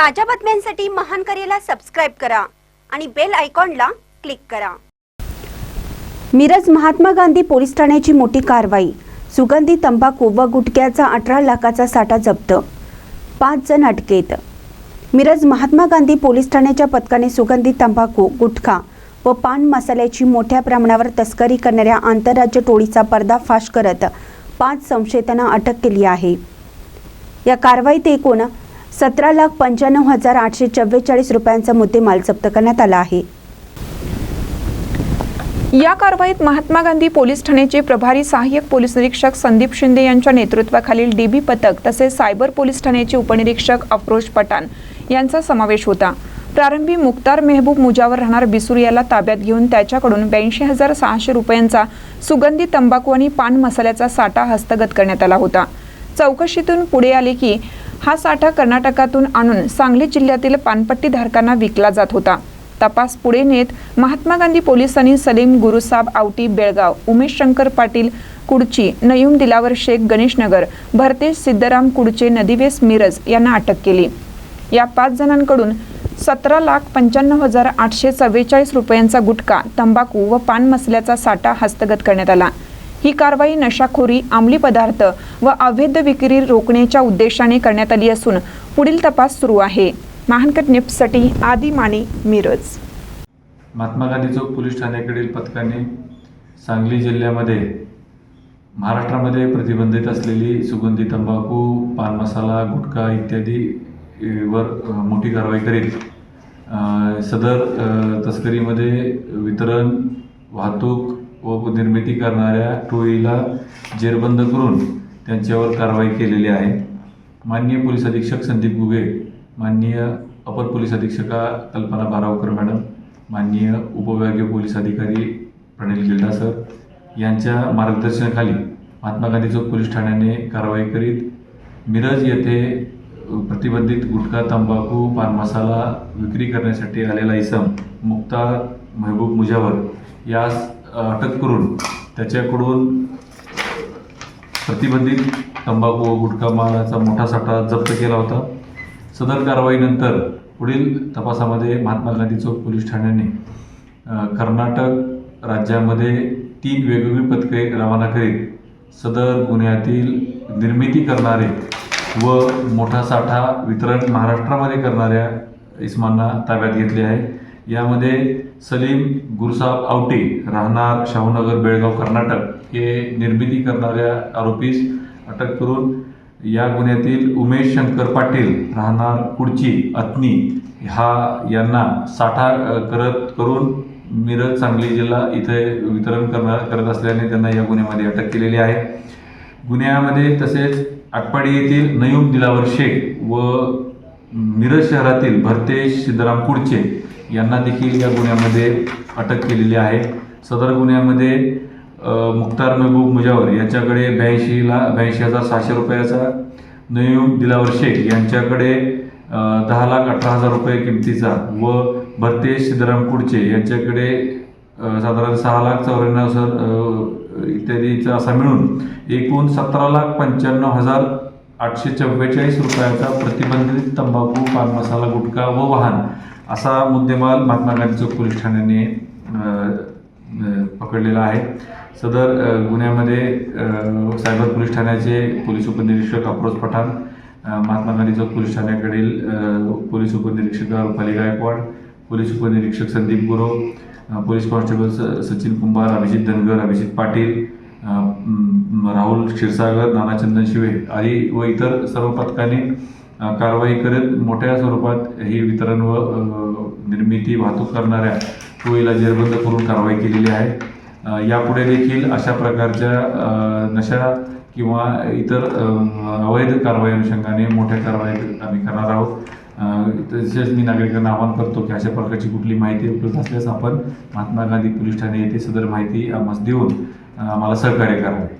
ताज्या बातम्यांसाठी महान करेला सबस्क्राईब करा आणि बेल आयकॉनला क्लिक करा. मिरज महात्मा गांधी पोलीस ठाण्याची मोठी कारवाई. सुगंधी तंबाखू व गुटख्याचा अठरा लाखाचा साठा जप्त. पाच जण अटकेत. मिरज महात्मा गांधी पोलीस ठाण्याच्या पथकाने सुगंधी तंबाखू गुटखा व पान मसाल्याची मोठ्या प्रमाणावर तस्करी करणाऱ्या आंतरराज्य टोळीचा पर्दाफाश करत पाच संशयितांना अटक केली आहे. या कारवाईत एकूण सतरा लाख पंच्याण्णव हजार आठशे चव्वेचाळीस रुपयांचा मुद्देमाल जप्त करण्यात आला आहे. या कारवाईत महात्मा गांधी पोलीस ठाण्याचे प्रभारी सहाय्यक पोलीस निरीक्षक संदीप शिंदे यांच्या नेतृत्वाखालील डीबी पथक तसेच सायबर पोलीस ठाण्याचे उपनिरीक्षक अफरोज पठाण यांचा समावेश होता. प्रारंभी मुक्तार मेहबूब मुजावर राहणार बिसूर याला ताब्यात घेऊन त्याच्याकडून ब्याऐंशी हजार सहाशे रुपयांचा सुगंधी तंबाखू आणि पान मसाल्याचा साठा हस्तगत करण्यात आला होता. चौकशीतून पुढे आले की हा साठा कर्नाटकातून आणून सांगली जिल्ह्यातील पानपट्टी धारकांना विकला जात होता. तपास पुढे नेत महात्मा गांधी पोलिसांनी सलीम गुरुसाब आवटी बेळगाव उमेश शंकर पाटील कुडची नयूम दिलावर शेख गणेशनगर भरतेश सिद्धराम कुडचे नदीवेस मिरज यांना अटक केली. या पाच जणांकडून सतरा लाख पंच्याण्णव हजार आठशे चव्वेचाळीस रुपयांचा गुटखा तंबाखू व पान मसल्याचा साठा हस्तगत करण्यात आला. ही कारवाई नशाखोरी अंमली पदार्थ व अवैध विक्री रोखण्याच्या उद्देशाने करण्यात आली असून पुढील तपास सुरू आहे. महानकट निप्ससाठी आदी माने मिरज. महात्मा गांधी चौक पोलीस ठाण्याकडील पथकाने सांगली जिल्ह्यामध्ये महाराष्ट्रामध्ये प्रतिबंधित असलेली सुगंधी तंबाखू पान मसाला गुटखा इत्यादी वर मोठी कारवाई करीत सदर तस्करीमध्ये वितरण वाहतूक व निर्मिती करणाऱ्या टोळीला जेरबंद करून त्यांच्यावर कारवाई केलेली आहे. माननीय पोलीस अधीक्षक संदीप गुगे माननीय अपर पोलीस अधीक्षका कल्पना बारावकर मॅडम माननीय उपविभागीय पोलीस अधिकारी प्रणील गिल्डा सर यांच्या मार्गदर्शनाखाली महात्मा गांधी चौक पोलीस ठाण्याने कारवाई करीत मिरज येथे प्रतिबंधित गुटखा तंबाखू पान मसाला विक्री करण्यासाठी आलेला इसम मुक्ता महबूब मुजावर यास अटक करून त्याच्याकडून प्रतिबंधित तंबाखू व गुटखा मालाचा मोठा साठा जप्त केला होता. सदर कारवाईनंतर पुढील तपासामध्ये महात्मा गांधी चौक पोलीस ठाण्याने कर्नाटक राज्यामध्ये तीन वेगवेगळी पथके रवाना करीत सदर गुन्ह्यातील निर्मिती करणारे व मोठा साठा वितरण महाराष्ट्रामध्ये करणाऱ्या इस्मांना ताब्यात घेतले आहे. यामध्ये सलीम गुरुसाब आवटे राहणार शाहूनगर बेळगाव कर्नाटक हे निर्मिती करणाऱ्या आरोपीस अटक करून या गुन्ह्यातील उमेश शंकर पाटील राहणार कुडची अत्नी हा यांना साठा करत करून मिरज सांगली जिल्हा इथे वितरण करणार करत असल्याने त्यांना या गुन्ह्यामध्ये अटक केलेली आहे. गुन्ह्यामध्ये तसेच आटपाडी येथील नयूम दिलावर शेख व मिरज शहरातील भरतेश सिद्धराम कुडचे यांना देखील या गुन्ह्यामध्ये अटक केलेली आहे. सदर गुन्ह्यामध्ये मुख्तार महबूब मुजावर यांच्याकडे ब्याऐंशीला ब्याऐंशी हजार सहाशे रुपयाचा नयूम दिलावर शेख यांच्याकडे दहा लाख अठरा हजार रुपये किमतीचा व भरतेश सिद्धराम कुडचे यांच्याकडे साधारण सहा लाख चौऱ्याण्णव हजार इत्यादीचा असा मिळून एकूण सतरा लाख पंच्याण्णव हजार आठशे चव्वेचाळीस रुपयाचा प्रतिबंधित तंबाखू पान मसाला गुटखा व वाहन असा मुद्देमाल महात्मा गांधी चौक पोलीस ठाण्याने पकडलेला आहे. सदर गुन्ह्यामध्ये सायबर पोलीस ठाण्याचे पोलीस उपनिरीक्षक अफरोज पठाण महात्मा गांधी चौक पोलीस ठाण्याकडील पोलीस उपनिरीक्षक रुपाली गायकवाड पोलीस उपनिरीक्षक संदीप गुरव पोलीस कॉन्स्टेबल स- सचिन कुंभार अभिजित धनगर अभिजित पाटील राहुल क्षीरसागर नानाचंदन शिवे आदी व इतर सर्व पथकाने कारवाई करत मोठ्या स्वरूपात ही वितरण व निर्मिती वाहतूक करणाऱ्या टोळीला जेरबंद करून कारवाई केलेली आहे. यापुढे देखील अशा प्रकारच्या नशा किंवा इतर अवैध कारवाई अनुषंगाने मोठ्या कारवाई आम्ही करणार आहोत. तसेच मी नागरिकांना आवाहन करतो की अशा प्रकारची कुठली माहिती उपलब्ध असल्यास आपण महात्मा गांधी पोलीस ठाणे येथे सदर माहिती आम्हाला देऊन आम्हाला सहकार्य करावे